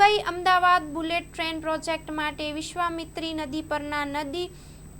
Mumbai Ahmedabad bullet train project માટે વિશ્વામિત્રી નદી પરના નદી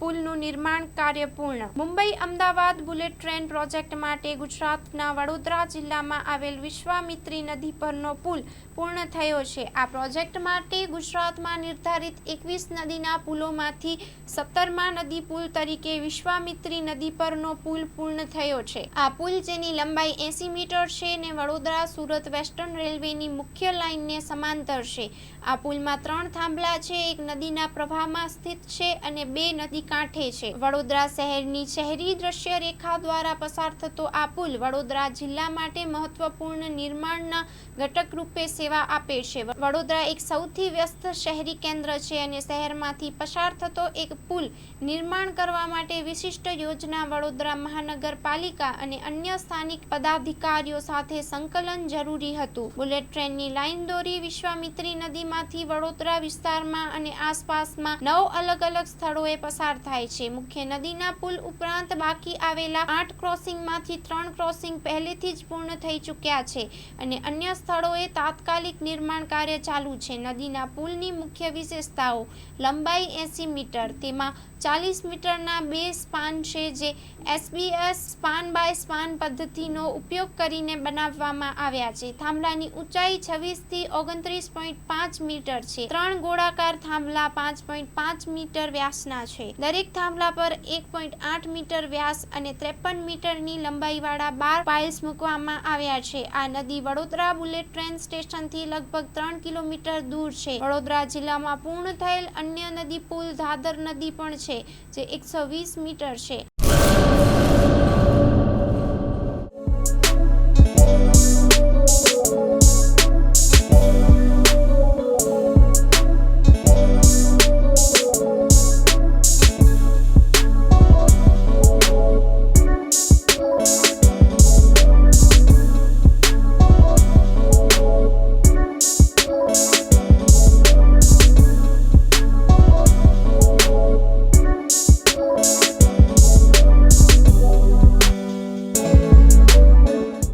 પુલનું નિર્માણ કાર્ય પૂર્ણ. Mumbai Ahmedabad bullet train project માટે ગુજરાતના વડોદરા જિલ્લામાં આવેલ વિશ્વામિત્રી નદી પરનો પુલ પૂર્ણ થયો છે. આ પ્રોજેક્ટ માટે ગુજરાતમાં નિર્ધારિત એકવીસ નદીના પુલોમાંથી સત્તરમા નદી પુલ તરીકે વિશ્વામિત્રી નદી પરનો પુલ પૂર્ણ થયો છે. આ પુલ જેની લંબાઈ એંસી મીટર છે ને વડોદરા સુરત વેસ્ટર્ન રેલવેની મુખ્ય લાઇનને સમાંતર છે. આ પુલમાં ત્રણ થાંભલા છે, એક નદીના પ્રવાહમાં સ્થિત છે અને બે નદી કાંઠે છે. વડોદરા શહેરની શહેરી દ્રશ્ય રેખા દ્વારા પસાર થતો આ પુલ વડોદરા જિલ્લા માટે મહત્વપૂર્ણ નિર્માણના ઘટક રૂપે સેવા આપે છે. વડોદરા એક સૌથી વ્યસ્ત શહેરી કેન્દ્ર છે અને શહેરમાંથી પસાર થતો એક પુલ નિર્માણ કરવા માટે વિશિષ્ટ યોજના વડોદરા મહાનગરપાલિકા અને અન્ય સ્થાનિક પદાધિકારીઓ સાથે સંકલન જરૂરી હતું. બુલેટ ટ્રેનની લાઇન દોરી વિશ્વામિત્રી નદીમાંથી વડોદરા વિસ્તારમાં અને આસપાસમાં નવ અલગ અલગ સ્થળોએ પસાર થાય છે. મુખ્ય નદીના પુલ ઉપરાંત બાકી આવેલા આઠ ક્રોસિંગમાંથી ત્રણ ક્રોસિંગ પહેલેથી જ પૂર્ણ થઈ ચૂક્યા છે અને અન્ય સ્થળોએ તાત્કાલિક નિર્માણ કાર્ય ચાલુ છે. નદીના પુલની મુખ્ય વિશેષતાઓ લંબાઈ એંસી મીટર, તેમાં ચાલીસ મીટરના બે સ્પાન છે જે એસબીએસ સ્પાન બાય સ્પાન પદ્ધતિનો ઉપયોગ કરીને બનાવવામાં આવ્યા છે. થાંભલાની ઊંચાઈ છવ્વીસથી ઓગણત્રીસ પોઈન્ટ પાંચ મીટર છે. ત્રણ ગોળાકાર થાંભલા પાંચ પોઈન્ટ પાંચ મીટર વ્યાસના છે. દરેક થાંભલા પર એક પોઈન્ટ આઠ મીટર વ્યાસ અને ત્રેપન મીટરની લંબાઈવાળા બાર પાઇલ્સ મૂકવામાં આવ્યા છે. આ નદી વડોદરા બુલેટ ટ્રેન સ્ટેશનથી લગભગ ત્રણ કિલોમીટર દૂર છે. વડોદરા જિલ્લામાં પૂર્ણ થયેલ અન્ય નદી પુલ ધાદર નદી પણ છે, જે એકસો વીસ મીટર છે.